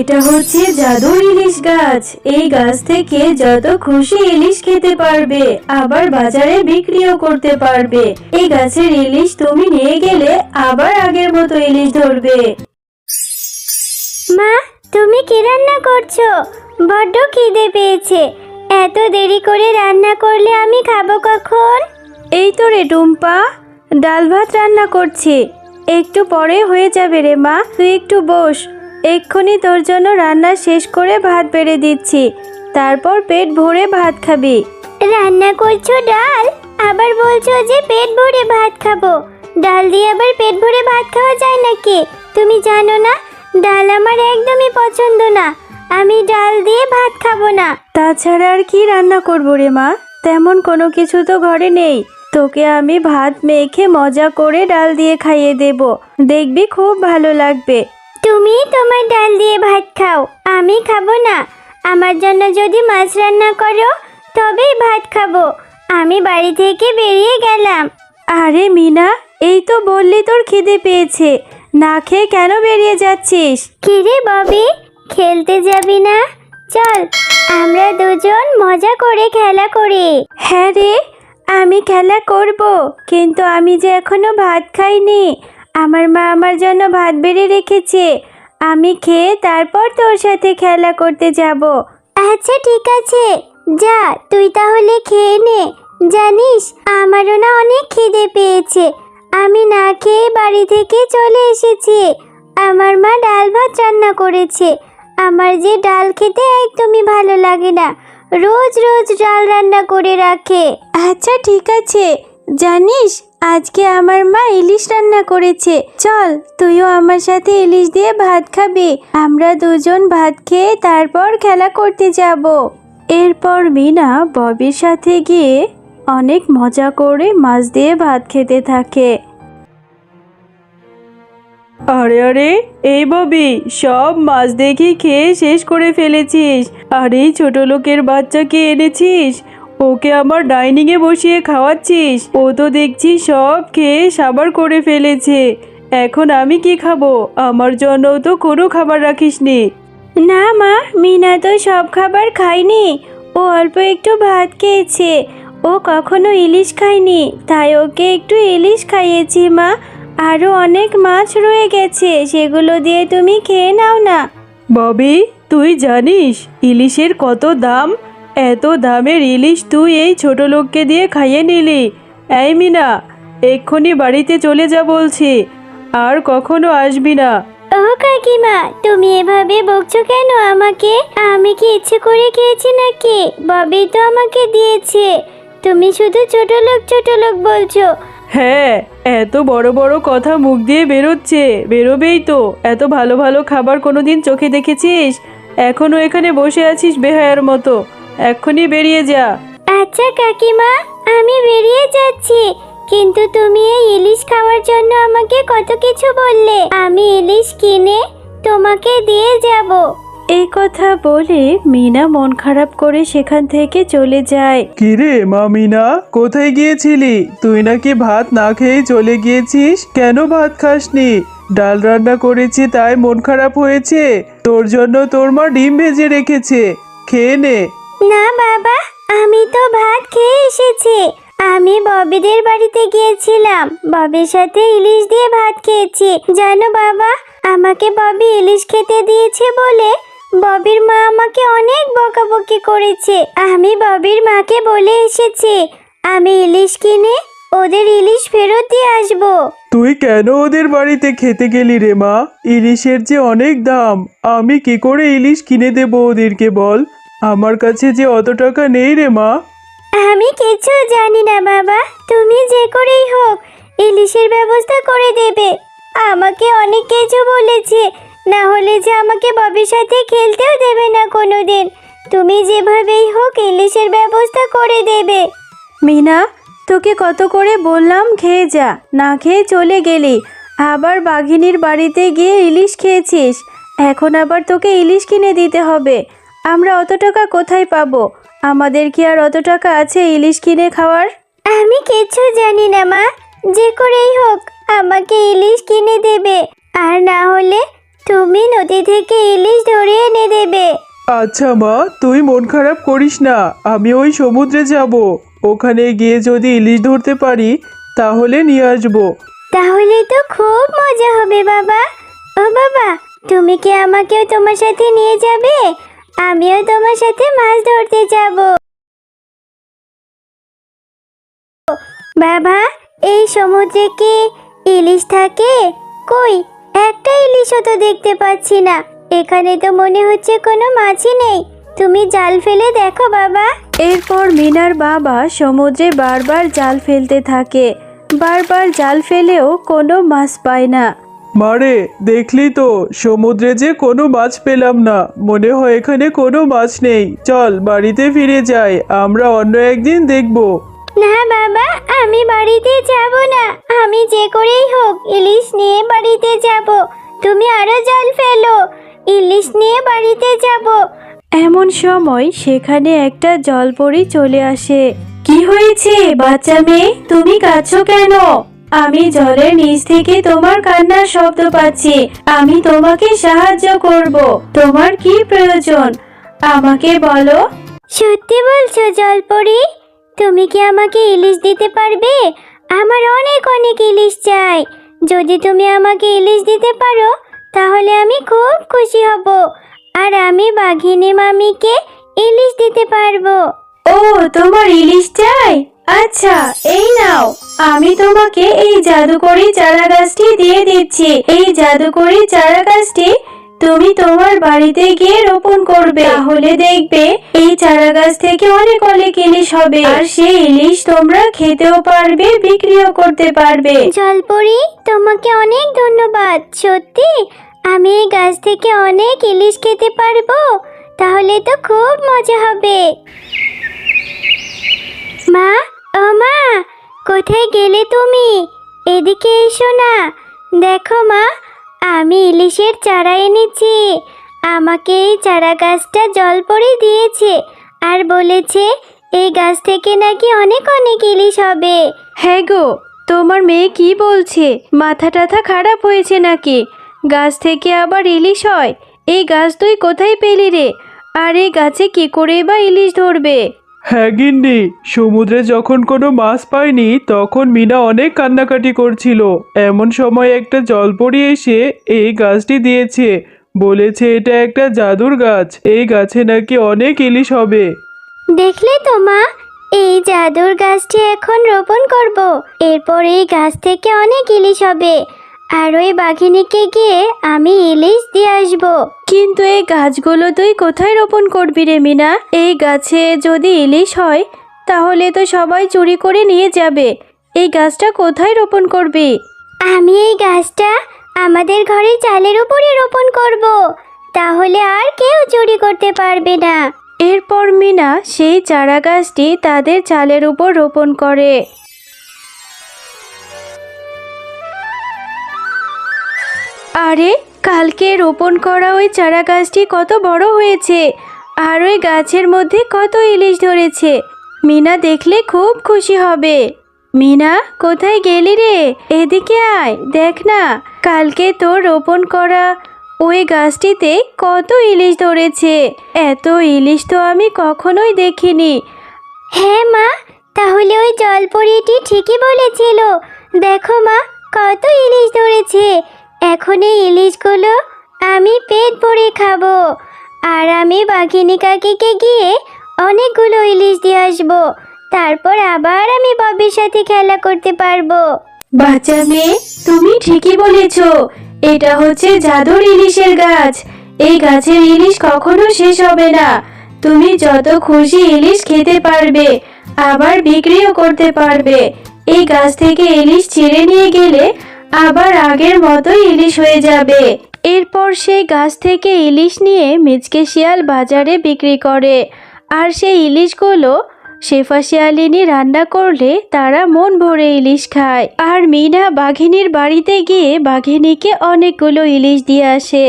এটা হচ্ছে জাদুর ইলিশ গাছ। এই গাছ থেকে যত খুশি ইলিশ খেতে পারবে আবার বাজারে বিক্রিও করতে পারবে। এই গাছের ইলিশ তুমি নিয়ে গেলে আবার আগের মতো ইলিশ ধরবে। মা তুমি কি রান্না করছ? বড্ড খিদে পেয়েছে। এত দেরি করে রান্না করলে আমি খাব কখন? এই তো রে টুম্পা ডাল ভাত রান্না করছি। একটু পরে হয়ে যাবে রে মা তুই একটু বস। এক্ষুনি তোর জন্য রান্না শেষ করে ভাত বেড়ে দিচ্ছি। তারপর পেট ভরে ভাত খাবি। রান্না করছ ডাল? আবার বলছো যে পেট ভরে ভাত খাব। ডাল দিয়ে আবার পেট ভরে ভাত খাওয়া যায় নাকি? তুমি জানো না ডাল আমার একদমই পছন্দ না। আমি ডাল দিয়ে ভাত খাব না। তাছাড়া আর কি রান্না করব রে মা? তেমন কোনো কিছু তো ঘরে নেই। তোকে আমি ভাত মেখে মজা করে ডাল দিয়ে খাইয়ে দেব। দেখবি খুব ভালো লাগবে। তুমি তোমার ডাল দিয়ে ভাত খাও আমি খাব না। আমার জন্য যদি মাছ রান্না করো তবেই ভাত খাব। আমি বাড়ি থেকে বেরিয়ে গেলাম। আরে মিনা এই তো বললি তোর খিদে পেয়েছে। না খেয়ে কেন বেরিয়ে যাচ্ছিস? কিরে ববি খেলতে যাবি না? চল আমরা দুজন মজা করে খেলা করি। হ্যাঁ রে আমি খেলা করব কিন্তু আমি যে এখনও ভাত খাইনি। আমার মা আমার জন্য ভাত বেড়ে রেখেছে। আমি খেয়ে তারপর তোর সাথে খেলা করতে যাব। আচ্ছা ঠিক আছে। যা তুই তাহলে খেয়ে নে। জানিস আমারও না অনেক খিদে পেয়েছে। আমি না খেয়ে বাড়ি থেকে চলে এসেছি। আমার মা ডাল ভাত রান্না করেছে। আমার যে ডাল খেতে একদমই ভালো লাগে না। রোজ রোজ ডাল রান্না করে রাখে। আচ্ছা ঠিক আছে। জানিস, আজকে আমার মা ইলিশ রান্না করেছে। চল, তুইও আমার সাথে ইলিশ দিয়ে ভাত খাবি। আমরা দুজন ভাত খেয়ে তারপর খেলা করতে যাব। এরপর মিনা ববির সাথে গিয়ে অনেক মজা করে মাছ দিয়ে ভাত খেতে থাকে। আরে আরে, এই ববি, সব মাছ দেখি খেয়ে শেষ করে ফেলেছিস। আর এই ছোট লোকের বাচ্চাকে এনেছিস? ওকে আমার ডাইনিংয়ে বসিয়ে খাওয়াচ্ছিস। ও তো দেখছি সব খেয়ে সাবার করে ফেলেছে। এখন আমি কি খাব? আমার জন্য তো কোনো খাবার রাখিসনি। না মা মিনা তো সব খাবার খায়নি। ও অল্প একটু ভাত খেয়েছে। ও কখনো ইলিশ খায়নি। তাই ওকে একটু ইলিশ খাইয়েছি মা। আরও অনেক মাছ রয়ে গেছে। সেগুলো দিয়ে তুমি খেয়ে নাও না। ববি তুই জানিস ইলিশের কত দাম? এত দামের ইলিশ তুই এই ছোট লোককে দিয়ে খাইয়ে নিলি। এই মিনা এক্ষুনি বাড়িতে চলে যা বলছি। আর কখনো আসবি না। ও কাকিমা তুমি এভাবে বকছো কেন আমাকে? আমি কি ইচ্ছে করে খেয়েছি নাকি? ববি তো আমাকে দিয়েছে। তুমি শুধু ছোট লোক ছোট লোক বলছো। হ্যাঁ এত বড় বড় কথা মুখ দিয়ে বেরোচ্ছে। বেরোবেই তো। এত ভালো ভালো খাবার কোনোদিন চোখে দেখেছিস? এখনও এখানে বসে আছিস বেহায়ার মতো। এক্ষুনি বেরিয়ে যা। আচ্ছা কাকিমা আমি বেরিয়ে যাচ্ছি। কিন্তু তুমি এই ইলিশ খাওয়ার জন্য আমাকে কত কিছু বললে। আমি ইলিশ কিনে তোমাকে দিয়ে যাব। এই কথা বলে মিনা মন খারাপ করে সেখান থেকে চলে যায়। কিরে মামিনা কোথায় গিয়েছিলি? তুই নাকি ভাত না খেয়ে চলে গিয়েছিস? কেন ভাত খাসনি? ডাল রান্না করেছি তাই মন খারাপ হয়েছে। তোর জন্য তোর মা ডিম ভেজে রেখেছে। খেয়ে নে। না, বাবা, আমি তো ভাত খেয়ে এসেছি। আমি ববিদের বাড়িতে গিয়েছিলাম। ববির সাথে ইলিশ দিয়ে ভাত খেয়েছি। জানো বাবা, আমাকে ববি ইলিশ খেতে দিয়েছে বলে ববির মা আমাকে অনেক বকাবকি করেছে। আমি ববির মাকে বলে এসেছি, আমি ইলিশ কিনে ওদের ইলিশ ফেরত দিয়ে আসব। তুই কেন ওদের বাড়িতে খেতে গেলি রে মা? ইলিশের যে অনেক দাম, আমি কি করে ইলিশ কিনে দেবো ওদেরকে বল? আমার কাছে যে অত টাকা নেই রে মা। আমি কিছু জানি না বাবা তুমি যে করেই হোক ইলিশের ব্যবস্থা করে দেবে। আমাকে অনেক কিছু বলেছে না হলে যে আমাকে ববির সাথে খেলতেও দেবে না কোনোদিন। তুমি যেভাবেই হোক ইলিশের ব্যবস্থা করে দেবে। মিনা তোকে কত করে বললাম খেয়ে যা না খেয়ে চলে গেলি। আবার বাঘিনীর বাড়িতে গিয়ে ইলিশ খেয়েছিস এখন আবার তোকে ইলিশ কিনে দিতে হবে। আমরা অত টাকা কোথায় পাবো? আমাদের কি আর অত টাকা আছে ইলিশ কিনে খাওয়ার? আমি কিছু জানি না মা। যে করেই হোক আমাকে ইলিশ কিনে দেবে। আর না হলে তুমি নদী থেকে ইলিশ ধরে এনে দেবে। আচ্ছা মা তুই মন খারাপ করিস না। আমি ওই সমুদ্রে যাব। ওখানে গিয়ে যদি ইলিশ ধরতে পারি তাহলে নিয়ে আসব। তাহলে তো খুব মজা হবে বাবা। ও বাবা তুমি কি আমাকেও তোমার সাথে নিয়ে যাবে? আমিও তোমার সাথে মাছ ধরতে যাব। বাবা, এই সমুদ্রে কি ইলিশ থাকে? কই? একটা ইলিশও তো দেখতে পাচ্ছি না। এখানে তো মনে হচ্ছে কোনো মাছই নেই। তুমি জাল ফেলে দেখো, বাবা। এরপর মিনার বাবা সমুদ্রে বারবার জাল ফেলতে থাকে। বারবার জাল ফেলেও কোনো মাছ পায় না। মারে দেখলি তো সমুদ্রে যে কোনো মাছ পেলাম না। মনে হয় এখানে কোনো মাছ নেই। চল বাড়িতে ফিরে যাই আমরা অন্য একদিন দেখব। না বাবা আমি বাড়িতে যাব না। আমি যে করেই হোক ইলিশ নিয়ে বাড়িতে যাব। তুমি আরও জল ফেলো। ইলিশ নিয়ে বাড়িতে যাব। এমন সময় সেখানে একটা জলপরি চলে আসে। কি হয়েছে বাচ্চা মেয়ে? তুমি কাছো কেন? আমি জলের নিচ থেকে তোমার কান্নার শব্দ পাচ্ছি। আমি তোমাকে সাহায্য করব। তোমার কি প্রয়োজন? আমাকে বলো। সত্যি বলছো জলপরি। তুমি কি আমাকে ইলিশ দিতে পারবে? আমার অনেক অনেক ইলিশ চাই। যদি তুমি আমাকে ইলিশ দিতে পারো তাহলে আমি খুব খুশি হব। আর আমি বাঘিনী মামিকে ইলিশ দিতে পারব। ও তোমার ইলিশ চাই? আচ্ছা এই নাও। আমি তোমাকে এই জাদুকরি চারা গাছটি দিয়ে দিচ্ছি। এই জাদুকরি চারা গাছটি তুমি তোমার বাড়িতে গিয়ে রোপণ করবে। তাহলে দেখবে, এই চারা গাছ থেকে অনেক অনেক ইলিশ হবে। আর সেই ইলিশ তোমরা খেতেও পারবে, বিক্রিও করতে পারবে। জলপরি, তোমাকে অনেক ধন্যবাদ। সত্যি, আমি এই গাছ থেকে অনেক ইলিশ খেতে পারব। তাহলে তো খুব মজা হবে। মা মা, কোথায় গেলে তুমি? এদিকে এসো না। দেখো মা, আমি ইলিশের চারা এনেছি। আমাকে এই চারা গাছটা জলপরি দিয়েছে আর বলেছে এই গাছ থেকে নাকি অনেক অনেক ইলিশ হবে। হ্যাঁ গো, তোমার মেয়ে কি বলছে? মাথা টাথা খারাপ হয়েছে নাকি? গাছ থেকে আবার ইলিশ হয়? এই গাছ তুই কোথায় পেলি রে? আর এই গাছে কি করে বা ইলিশ ধরবে? হ্যাঁ গিন্নি, সমুদ্রে যখন কোনো মাছ পায়নি তখন মিনা অনেক কান্নাকাটি করছিল। এমন সময় একটা জলপরি এসে এই গাছটি দিয়েছে। বলেছে, এটা একটা জাদুর গাছ। এই গাছে নাকি অনেক ইলিশ হবে। দেখলে তো মা, এই জাদুর গাছটি এখন রোপণ করব। এরপর এই গাছ থেকে অনেক ইলিশ হবে। আর ওই বাঘিনীকে গিয়ে আমি ইলিশ দিয়ে আসব। কিন্তু এই গাছগুলো তুই কোথায় রোপণ করবি রে মিনা? এই গাছে যদি ইলিশ হয় তাহলে তো সবাই চুরি করে নিয়ে যাবে। এই গাছটা কোথায় রোপণ করবি? আমি এই গাছটা আমাদের ঘরের চালের উপরে রোপণ করব। তাহলে আর কেউ চুরি করতে পারবে না। এরপর মিনা সেই চারা গাছটি তাদের চালের উপর রোপণ করে। আরে কালকে রোপণ করা ওই চারা গাছটি কত বড় হয়েছে, আর ওই গাছের মধ্যে কত ইলিশ ধরেছে, মিনা দেখলে খুব খুশি হবে। মিনা, কোথায় গেলি রে? এদিকে আয়, দেখ না, কালকে তোর রোপণ করা ওই গাছটিতে কত ইলিশ ধরেছে, এত ইলিশ তো আমি কখনোই দেখিনি। হ্যাঁ মা, তাহলে ওই জলপরিটি ঠিকই বলেছিল, দেখো মা, কত ইলিশ ধরেছে এখন এই ইলিশগুলো আমি পেট ভরে খাব। আর আমি বাঘিনী কাকিকে গিয়ে অনেকগুলো ইলিশ দিয়ে আসব। তারপর আবার আমি ববির সাথে খেলা করতে পারব। বাচ্চা মেয়ে, তুমি ঠিকই বলেছ। এটা হচ্ছে জাদুর ইলিশের গাছ। এই গাছের ইলিশ কখনো শেষ হবে না। তুমি যত খুশি ইলিশ খেতে পারবে, আবার বিক্রিও করতে পারবে। এই গাছ থেকে ইলিশ ছিঁড়ে নিয়ে গেলে আবার আগের মতোই ইলিশ হয়ে যাবে। এরপর সেই গাছ থেকে ইলিশ নিয়ে মিচকে শিয়াল বাজারে বিক্রি করে। আর সেই ইলিশগুলো শেফা শিয়ালিনী রান্না করলে তারা মন ভরে ইলিশ খায়। আর মিনা বাঘিনীর বাড়িতে গিয়ে বাঘিনীকে অনেকগুলো ইলিশ দিয়ে আসে।